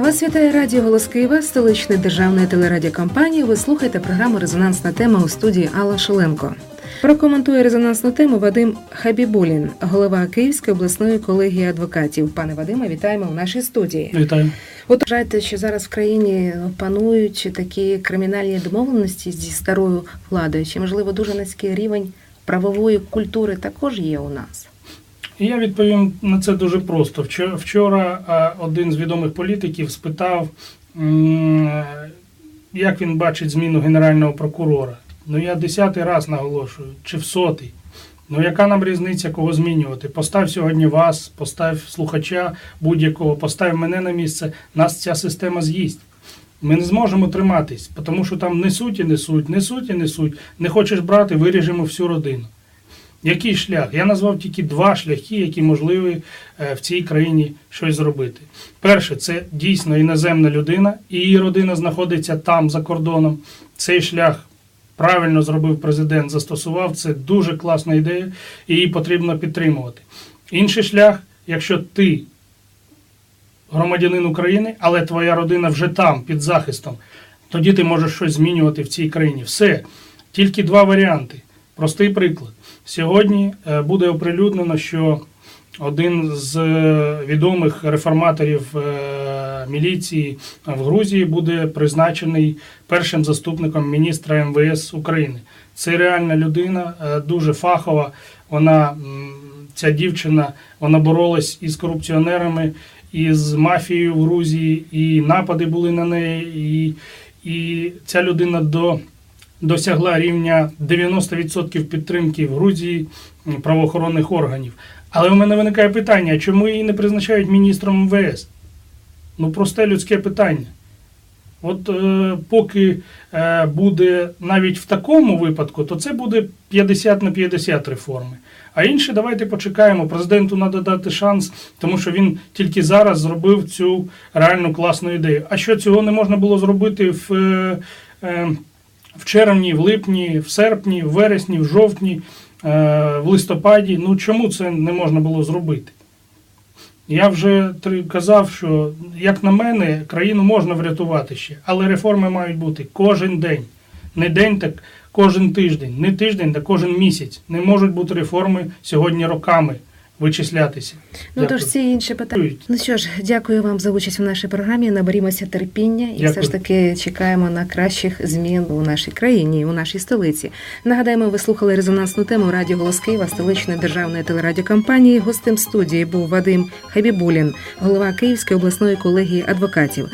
Вас вітає Радіо Голос Києва, столичної державної телерадіокомпанії. Ви слухаєте програму Резонансна тема у студії Алла Шоленко. Прокоментує резонансну тему Вадим Хабібулін, голова Київської обласної колегії адвокатів. Пане Вадиме, вітаємо в нашій студії. Вітаю. От вважаєте, що зараз в країні панують такі кримінальні домовленості зі старою владою? Чи можливо дуже низький рівень правової культури також є у нас? І я відповім на це дуже просто. Вчора один з відомих політиків спитав, як він бачить зміну генерального прокурора. Ну я десятий раз наголошую, чи в сотий. Ну яка нам різниця, кого змінювати? Постав сьогодні вас, постав слухача будь-якого, постав мене на місце, нас ця система з'їсть. Ми не зможемо триматись, тому що там несуть і несуть, несуть і несуть. Не хочеш брати, виріжемо всю родину. Який шлях? Я назвав тільки два шляхи, які можливі е, в цій країні щось зробити. Перше, це дійсно іноземна людина, і її родина знаходиться там за кордоном. Цей шлях правильно зробив президент, застосував. Це дуже класна ідея, і її потрібно підтримувати. Інший шлях, якщо ти громадянин України, але твоя родина вже там, під захистом, тоді ти можеш щось змінювати в цій країні. Все. Тільки два варіанти. Простий приклад. Сьогодні е, буде оприлюднено, що один з е, відомих реформаторів е, міліції в Грузії буде призначений першим заступником міністра МВС України. Це реальна людина, дуже фахова. Вона ця дівчина вона боролась із корупціонерами, із мафією в Грузії, і напади були на неї. І, і ця людина до досягла рівня 90% підтримки в Грузії правоохоронних органів. Але у мене виникає питання, чому її не призначають міністром МВС? Ну, просте людське питання. От е, поки е, буде навіть в такому випадку, то це буде 50 на 50 реформи. А інші давайте почекаємо. Президенту треба дати шанс, тому що він тільки зараз зробив цю реально класну ідею. А що цього не можна було зробити в, е, е, в червні, в липні, в серпні, в вересні, в жовтні, е, в листопаді? Ну чому це не можна було зробити? Я вже казав, що, як на мене, країну можна врятувати ще, але реформи мають бути кожен день. Не день, так кожен тиждень, не тиждень, так кожен місяць. Не можуть бути реформи сьогодні роками вичислятися. Ну тож ці інші питання. Ну що ж, дякую вам за участь у нашій програмі. Наберімося терпіння і Дякую. все ж таки чекаємо на кращих змін у нашій країні, у нашій столиці. Нагадаємо, ви слухали резонансну тему Радіо Голос Києва, столичної державної телерадіокомпанії. Гостем студії був Вадим Хабібулін, голова Київської обласної колегії адвокатів.